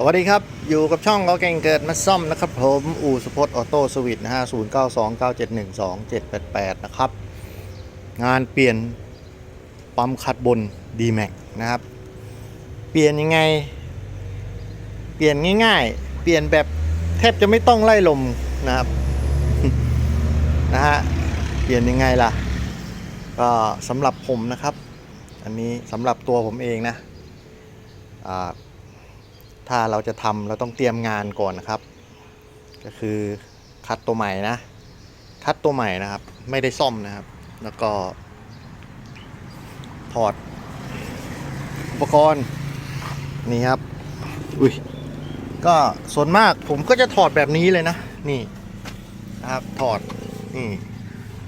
สวัสดีครับ อยู่กับช่องก็เก่งเกิดมาซ่อมนะครับผมอู่สุพจน์ออโต้สวิตนะฮะศูนย์เก้าสองเก้าเจ็ดหนึ่งสองเจ็ดแปดแปดนะครับ งานเปลี่ยนปั๊มคัดบน d m a x นะครับ เปลี่ยนยังไง เปลี่ยนง่ายๆ เปลี่ยนแบบแทบจะไม่ต้องไล่ลมนะครับนะฮะเปลี่ยนยังไงล่ะ ก็สำหรับผมนะครับ อันนี้สำหรับตัวผมเองนะอ่า ถ้าเราจะทำเราต้องเตรียมงานก่อนนะครับ ก็คือคัดตัวใหม่นะ คัดตัวใหม่นะครับ ไม่ได้ซ่อมนะครับ แล้วก็ ถอด อุปกรณ์นี่ครับ อุ้ยก็ส่วนมากผมก็จะถอดแบบนี้เลยนะ นี่นะครับถอดนี่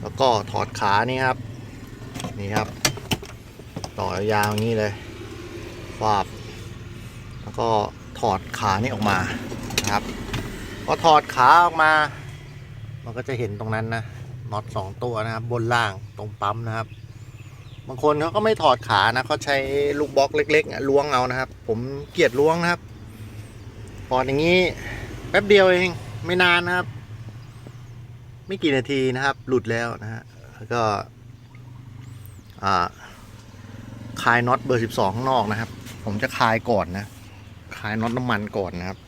แล้วก็ถอดขานี่ครับ นี่ครับ ต่อยาวอย่างนี้เลยฟาบแล้วก็ ถอดขานี่ออกมานะครับพอถอดขาออกมามันก็จะเห็นตรงนั้นนะน็อตสองตัวนะครับ บนล่างตรงปั๊มนะครับ บางคนเขาก็ไม่ถอดขานะเขาใช้ลูกบล็อกเล็กๆล้วงเอานะครับ ผมเกลียดล้วงนะครับถอดอย่างนี้แป๊บเดียวเองไม่นานนะครับ ไม่กี่นาทีนะครับ หลุดแล้วนะฮะแล้วก็อ่าคลายน็อตเบอร์ 12 ข้างนอกนะครับ ผมจะคลายก่อนนะ คลายน็อตน้ำมันก่อนนะครับ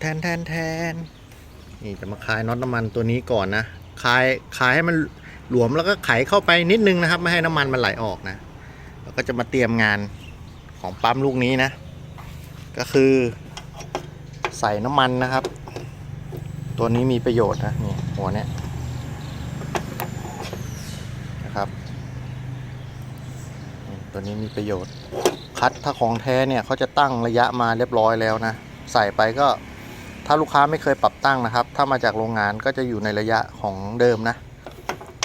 แทนแทนแทนนี่จะมาคลายน็อตน้ำมันตัวนี้ก่อนนะคลายคลายให้มันหลวมแล้วก็ไขเข้าไปนิดนึงนะครับ ไม่ให้น้ำมันมันไหลออกนะแล้วก็จะมาเตรียมงานของปั๊มลูกนี้นะ ก็คือใส่น้ำมันนะครับ ตัวนี้มีประโยชน์นะนี่หัวเนี้ยนะครับ ตัวนี้มีประโยชน์ คัดถ้าของแท้เนี่ยเขาจะตั้งระยะมาเรียบร้อยแล้วนะ ใส่ไปก็ถ้าลูกค้าไม่เคยปรับตั้งนะครับ ถ้ามาจากโรงงานก็จะอยู่ในระยะของเดิมนะ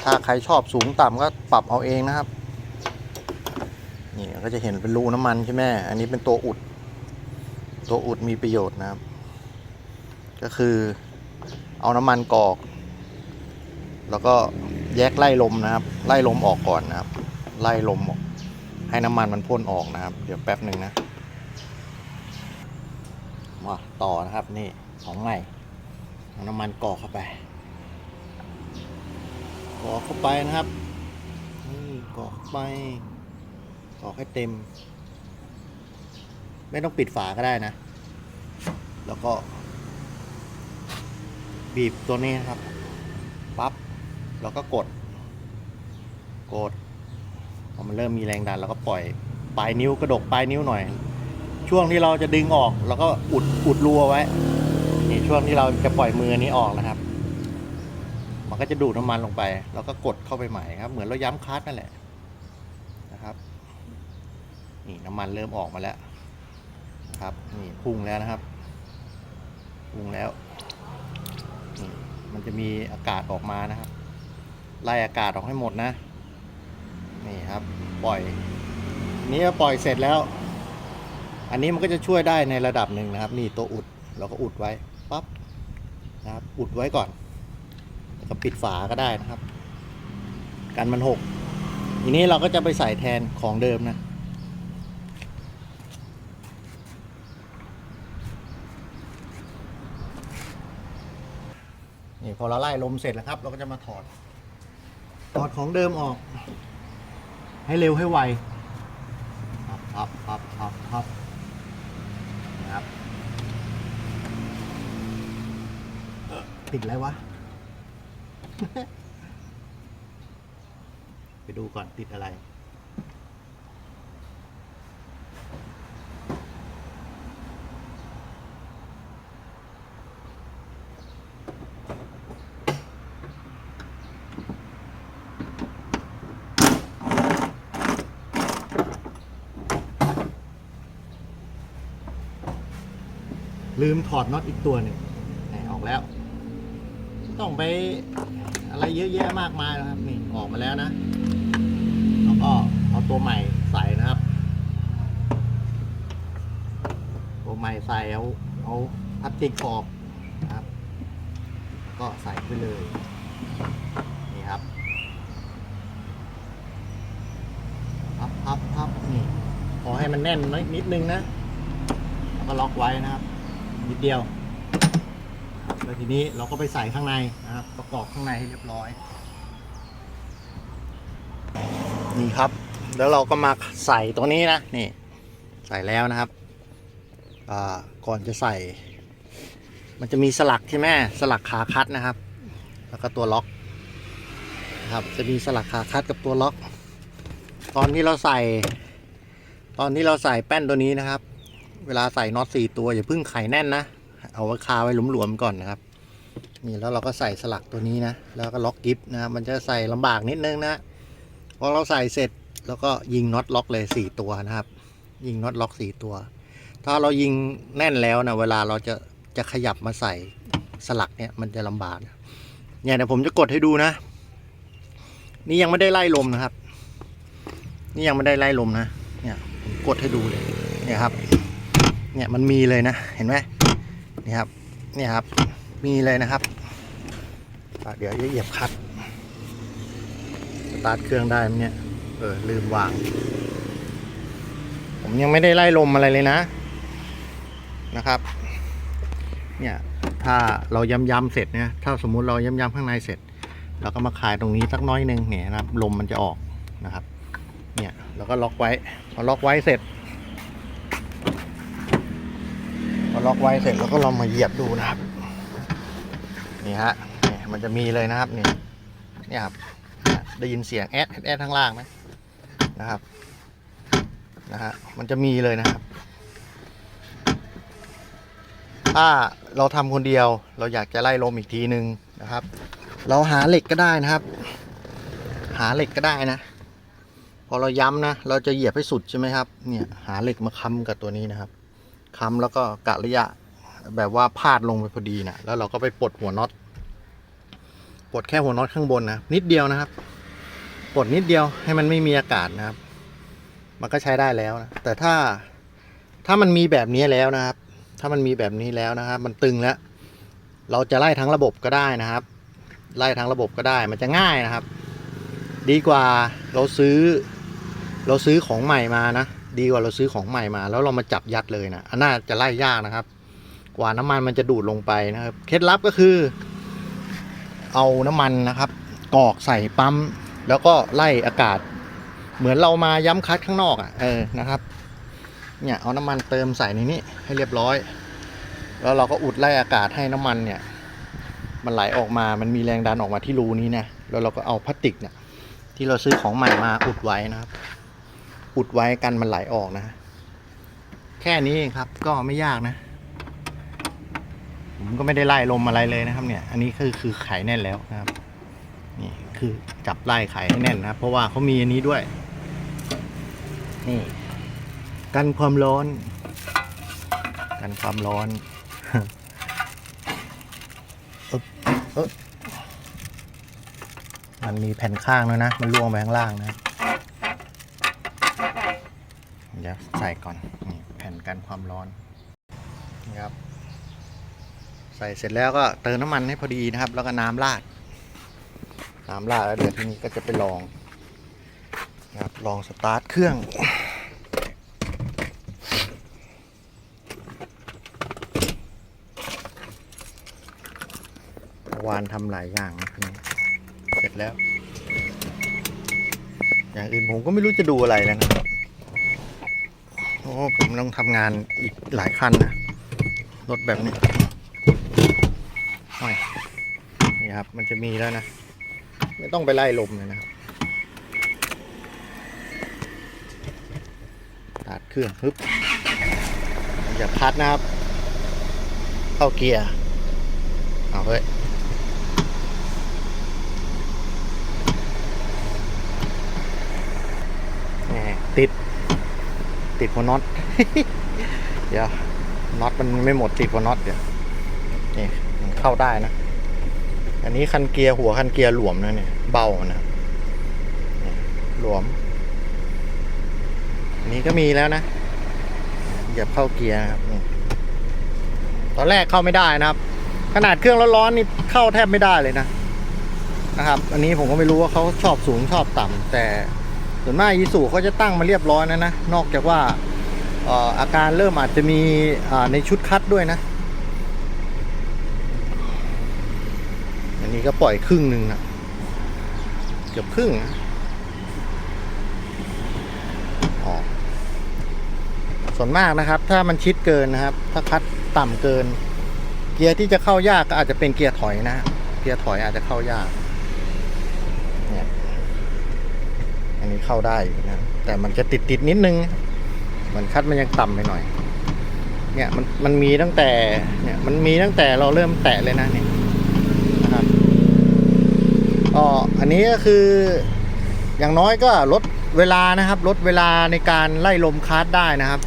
ถ้าใครชอบสูงต่ำก็ปรับเอาเองนะครับ นี่ก็จะเห็นเป็นรูน้ำมันใช่ไหมอันนี้เป็นตัวอุด ตัวอุดมีประโยชน์นะครับ ก็คือเอาน้ำมันกอก แล้วก็แยกไล่ลมนะครับ ไล่ลมออกก่อนนะครับ ไล่ลมออก ให้น้ำมันมันพ่นออกนะครับ เดี๋ยวแป๊บหนึ่งนะมาต่อนะครับนี่ของใหม่เอาน้ำมันกรอกเข้าไปกรอกเข้าไปนะครับนี่กรอกเข้าไปกรอกให้เต็ม ไม่ต้องปิดฝาก็ได้นะ แล้วก็ บีบตัวนี้นะครับปั๊บแล้วก็กด กด พอมันเริ่มมีแรงดันเราก็ปล่อยปลายนิ้วกระดกปลายนิ้วหน่อย ช่วงที่เราจะดึงออกเราก็อุดอุดรัวไว้นี่ช่วงที่เราจะปล่อยมือนี้ออกนะครับ มันก็จะดูดน้ำมันลงไป แล้วก็กดเข้าไปใหม่ครับ เหมือนเราย้ำคลัตช์นั่นแหละนะครับนี่น้ำมันเริ่มออกมาแล้วครับนี่พุ่งแล้วนะครับพุ่งแล้วมันจะมีอากาศออกมานะครับไล่อากาศออกให้หมดนะ นี่ครับปล่อยนี้ปล่อยเสร็จแล้ว อันนี้มันก็จะช่วยได้ในระดับหนึ่งนะครับ นี่ตัวอุดเราก็อุดไว้ปั๊บนะครับอุดไว้ก่อนแล้วก็ปิดฝาก็ได้นะครับ กันมันหกทีนี้เราก็จะไปใส่แทนของเดิมนะนี่พอเราไล่ลมเสร็จแล้วครับ เราก็จะมาถอดถอดของเดิมออก ให้เร็วให้ไวพับพับพับพับพับนะครับเอ่อติดอะไรวะ ไปดูก่อนติดอะไร ลืมถอดน็อตอีกตัวหนึ่งออกแล้วต้องไปอะไรเยอะแยะมากมายนะครับนี่ออกมาแล้วนะแล้วก็เอาตัวใหม่ใส่นะครับ ตัวใหม่ใส่เอาเอาพลาสติกออกนะครับ ก็ใส่ไปเลยนี่ครับพับพับพับนี่พอให้มันแน่นน้อยนิดนึงนะแล้วก็ล็อกไว้นะครับ นิดเดียวแล้วทีนี้เราก็ไปใส่ข้างในนะครับ ประกอบข้างในให้เรียบร้อย นี่ครับ แล้วเราก็มาใส่ตัวนี้นะนี่ ใส่แล้วนะครับก่อนจะใส่ มันจะมีสลักใช่ไหมสลักขาคัดนะครับ แล้วก็ตัวล็อกนะครับจะมีสลักขาคัดกับตัวล็อก ตอนที่เราใส่ ตอนที่เราใส่แป้นตัวนี้นะครับ เวลาใส่น็อตสี่ตัวอย่าเพิ่งไขแน่นนะ เอาไว้คาไว้หลวมๆก่อนนะครับ นี่แล้วเราก็ใส่สลักตัวนี้นะ แล้วก็ล็อกกิฟนะครับมันจะใส่ลำบากนิดนึงนะพอเราใส่เสร็จแล้วก็ยิงน็อตล็อกเลยสี่ตัวนะครับ ยิงน็อตล็อกสี่ตัว ถ้าเรายิงแน่นแล้วนะเวลาเราจะจะขยับมาใส่สลักเนี่ยมันจะลำบากนะเนี่ยเดี๋ยวผมจะกดให้ดูนะ นี่ยังไม่ได้ไล่ลมนะครับ นี่ยังไม่ได้ไล่ลมนะ เนี่ยผมกดให้ดูเลย เนี่ยครับ เนี่ยมันมีเลยนะเห็นไหมนี่ครับนี่ครับมีเลยนะครับเดี๋ยวจะเหยียบคัดสตาร์ทเครื่องได้ไหมเนี่ยเออลืมวาง ผมยังไม่ได้ไล่ลมอะไรเลยนะนะครับ เนี่ยถ้าเราย้ำๆเสร็จเนี่ยถ้าสมมุติเราย้ำๆข้างในเสร็จเราก็มาคลายตรงนี้สักน้อยหนึ่งเนี่ยนะครับลมมันจะออกนะครับ เนี่ยเราก็ล็อกไว้พอล็อกไว้เสร็จ พอ ล็อกไว้เสร็จเราก็ลองมาเหยียบดูนะครับ นี่ฮะนี่มันจะมีเลยนะครับนี่นี่ครับได้ยินเสียงแอดแอดข้างล่างไหมนะครับนะฮะมันจะมีเลยนะครับ ถ้าเราทำคนเดียวเราอยากจะไล่ลมอีกทีหนึ่งนะครับ เราหาเหล็กก็ได้นะครับ หาเหล็กก็ได้นะ พอเราย้ำนะ เราจะเหยียบให้สุดใช่ไหมครับเนี่ยหาเหล็กมาค้ำกับตัวนี้นะครับ ค้ำแล้วก็กะระยะแบบว่าพาดลงไปพอดีนะแล้วเราก็ไปปลดหัวน็อตปลดแค่หัวน็อตข้างบนนะนิดเดียวนะครับปลดนิดเดียวให้มันไม่มีอากาศนะครับ มันก็ใช้ได้แล้วนะแต่ถ้าถ้ามันมีแบบนี้แล้วนะครับ ถ้ามันมีแบบนี้แล้วนะครับ มันตึงแล้ว เราจะไล่ทั้งระบบก็ได้นะครับ ไล่ทั้งระบบก็ได้มันจะง่ายนะครับ ดีกว่าเราซื้อ เราซื้อของใหม่มานะ ดีกว่าเราซื้อของใหม่มา แล้วเรามาจับยัดเลยนะอันน่าจะไล่ยากนะครับ กว่าน้ำมันมันจะดูดลงไปนะครับ เคล็ดลับก็คือ เอาน้ำมันนะครับกรอกใส่ปั๊ม แล้วก็ไล่อากาศ เหมือนเรามาย้ำคัดข้างนอกอะเออนะครับ เนี่ยเอาน้ำมันเติมใส่ในนี้ให้เรียบร้อย แล้วเราก็อุดไล่อากาศให้น้ำมันเนี่ย มันไหลออกมา มันมีแรงดันออกมาที่รูนี้นะแล้วเราก็เอาพลาสติกเนี่ยที่เราซื้อของใหม่มาอุดไว้นะครับ อุดไว้กันมันไหลออกนะ แค่นี้เองครับก็ไม่ยากนะ ผมก็ไม่ได้ไล่ลมอะไรเลยนะครับเนี่ย อันนี้คือคือไข่แน่นแล้วนะครับ นี่คือจับไล่ไขให้แน่นนะครับ เพราะว่าเขามีอันนี้ด้วย นี่ กันความร้อน กันความร้อนอึ๊บอึ๊บมันมีแผ่นข้างด้วนะ มันล่วงไปข้างล่างนะ เดี๋ยวใส่ก่อนนี่แผ่นกันความร้อนนี่ครับ ใส่เสร็จแล้วก็เติมน้ำมันให้พอดีนะครับ แล้วก็น้ำราดน้ำราดแล้วเดี๋ยวทีนี้ก็จะไปลองนะครับลองสตาร์ทเครื่องวานทำหลายอย่างนะทีนี้เสร็จแล้ว อย่างอื่นผมก็ไม่รู้จะดูอะไรแล้วนะครับ โอ้ผมต้องทำงานอีกหลายคันนะ รถแบบนี้นี่ครับ มันจะมีแล้วนะ ไม่ต้องไปไล่ลมเลยนะครับตัดเครื่องฮึบอย่าพัดนะครับ เข้าเกียร์ เอาเฮ้ยติด ติดหัวน็อต เดี๋ยวน็อตมันไม่หมดติดหัวน็อตเดี๋ยวนี่เข้าได้นะ อันนี้คันเกียร์หัวคันเกียร์หลวมนะเนี่ยเบานะหลวมอันนี้ก็มีแล้วนะเหยียบเข้าเกียร์นะครับตอนแรกเข้าไม่ได้นะครับ ขนาดเครื่องร้อนๆนี่เข้าแทบไม่ได้เลยนะนะครับ อันนี้ผมก็ไม่รู้ว่าเขาชอบสูงชอบต่ำแต่ ส่วนมากอีสูเขาจะตั้งมาเรียบร้อยนะนะ นอกจากว่าอาการเริ่มอาจจะมีในชุดคัดด้วยนะ อันนี้ก็ปล่อยครึ่งหนึ่งนะเกือบครึ่งนะส่วนมากนะครับ ถ้ามันชิดเกินนะครับ ถ้าคัดต่ำเกิน เกียร์ที่จะเข้ายากก็อาจจะเป็นเกียร์ถอยนะ เกียร์ถอยอาจจะเข้ายาก เนี่ย อั นี้เข้าได้นะแต่มันจะติดติดนิดนึงมือนคัดมันยังต่ำไปหน่อย เนี่ยมันมันมีตั้งแต่เนี่ยมันมีตั้งแต่เราเริ่มแตะเลยนะเนี่ยนะครับอ๋ออันนี้ก็คืออย่างน้อยก็ลดเวลานะครับ ลดเวลาในการไล่ลมคัดได้นะครับ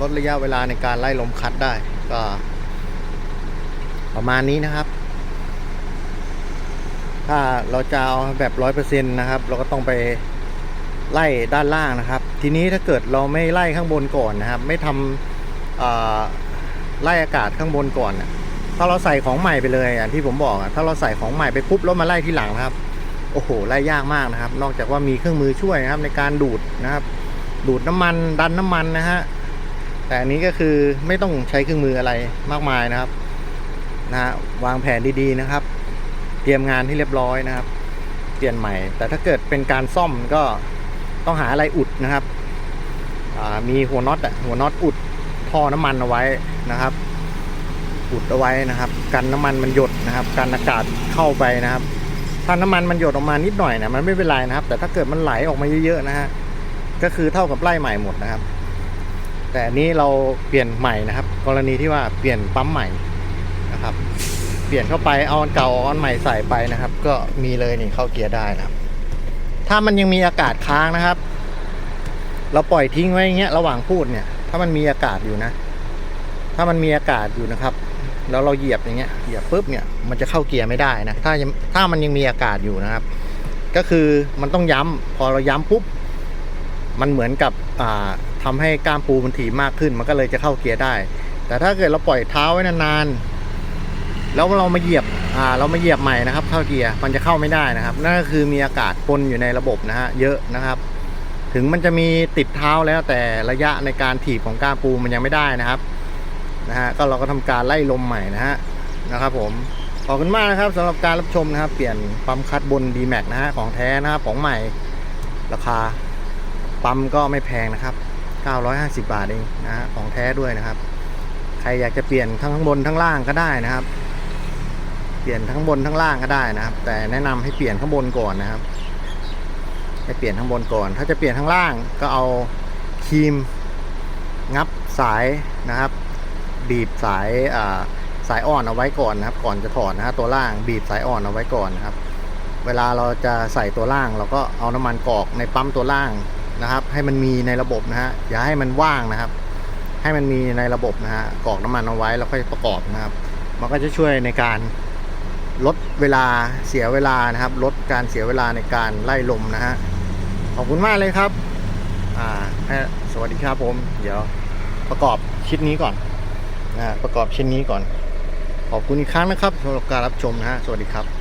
ลดระยะเวลาในการไล่ลมคัดได้ก็ ประมาณนี้นะครับ ถ้าเราจะเอาแบบร้อยเปอร์เซ็นต์นะครับ เราก็ต้องไป ไล่ด้านล่างนะครับ ทีนี้ถ้าเกิดเราไม่ไล่ข้างบนก่อนนะครับ ไม่ทำไล่อากาศข้างบนก่อนน่ะถ้าเราใส่ของใหม่ไปเลยอย่างที่ผมบอกถ้าเราใส่ของใหม่ไปปุ๊บแล้วมาไล่ที่หลังนะครับ โอ้โหไล่ยากมากนะครับ นอกจากว่ามีเครื่องมือช่วยนะครับ ในการดูดนะครับ ดูดน้ำมันดันน้ำมันนะฮะแต่อันนี้ก็คือไม่ต้องใช้เครื่องมืออะไรมากมายนะครับนะฮะวางแผนดีๆนะครับ เตรียมงานให้เรียบร้อยนะครับ เปลี่ยนใหม่ แต่ถ้าเกิดเป็นการซ่อมก็ ต้องหาอะไรอุดนะครับมีหัวน็อตอะหัวน็อตอุดท่อน้ำมันเอาไว้นะครับ อุดเอาไว้นะครับ กันน้ำมันมันหยดนะครับ กันอากาศเข้าไปนะครับ ถ้าน้ำมันมันหยดออกมานิดหน่อยนะมันไม่เป็นไรนะครับ แต่ถ้าเกิดมันไหลออกมาเยอะๆนะฮะก็คือเท่ากับไล่ใหม่หมดนะครับ แต่อันนี้เราเปลี่ยนใหม่นะครับ กรณีที่ว่าเปลี่ยนปั๊มใหม่นะครับ เปลี่ยนเข้าไปเอาอันเก่าเอาอันใหม่ใส่ไปนะครับ ก็มีเลยนี่เข้าเกียร์ได้นะครับ ถ้ามันยังมีอากาศค้างนะครับ เราปล่อยทิ้งไว้อย่างเงี้ยระหว่างพูดเนี่ย ถ้ามันมีอากาศอยู่นะ ถ้ามันมีอากาศอยู่นะครับ แล้วเราเหยียบอย่างเงี้ยเหยียบปุ๊บเนี่ยมันจะเข้าเกียร์ไม่ได้นะถ้ายังถ้ามันยังมีอากาศอยู่นะครับ ก็คือมันต้องย้ำพอเราย้ำปุ๊บมันเหมือนกับอ่าทำให้กล้ามปูมันถี่มากขึ้น มันก็เลยจะเข้าเกียร์ได้ แต่ถ้าเกิดเราปล่อยเท้าไว้นานๆแล้วเรามาเหยียบ เรามาเหยียบใหม่นะครับ เข้าเกียร์มันจะเข้าไม่ได้นะครับ นั่นก็คือมีอากาศปนอยู่ในระบบนะฮะเยอะนะครับ ถึงมันจะมีติดเท้าแล้วแต่ระยะในการถีบของก้ามปูมันยังไม่ได้นะครับนะฮะก็เราก็ทำการไล่ลมใหม่นะฮะนะครับ ผมขอบคุณมากนะครับสำหรับการรับชมนะครับ เปลี่ยนปั๊มคัดบน d m a x นะฮะของแท้นะครับของใหม่ราคาปั๊มก็ไม่แพงนะครับ 950 บาทเองนะฮะของแท้ด้วยนะครับ ใครอยากจะเปลี่ยนทั้งข้างบนทั้งล่างก็ได้นะครับ ลี่ยนทั้งบนทั้งล่างก็ได้นะครับ แต่แนะนำให้เปลี่ยนข้างบนก่อนนะครับให้เปลี่ยนข้างบนก่อน ถ้าจะเปลี่ยนข้างล่างก็เอาครีมงับสายนะครับ บีบสายอ่าสายอ่อนเอาไว้ก่อนนะครับ ก่อนจะถอดนะฮะตัวล่างบีบสายอ่อนเอาไว้ก่อนนะครับ เวลาเราจะใส่ตัวล่าง เราก็เอาน้ำมันกรอกในปั๊มตัวล่างนะครับ ให้มันมีในระบบนะฮะอย่าให้มันว่างนะครับ ให้มันมีในระบบนะฮะกรอกน้ำมันเอาไว้แล้วค่อยประกอบนะครับ มันก็จะช่วยในการ ลดเวลาเสียเวลานะครับ ลดการเสียเวลาในการไล่ลมนะฮะขอบคุณมากเลยครับอ่าสวัสดีครับผม เดี๋ยวประกอบชิ้นนี้ก่อนนะฮะประกอบชิ้นนี้ก่อน ขอบคุณอีกครั้งนะครับสำหรับการรับชมนะฮะสวัสดีครับ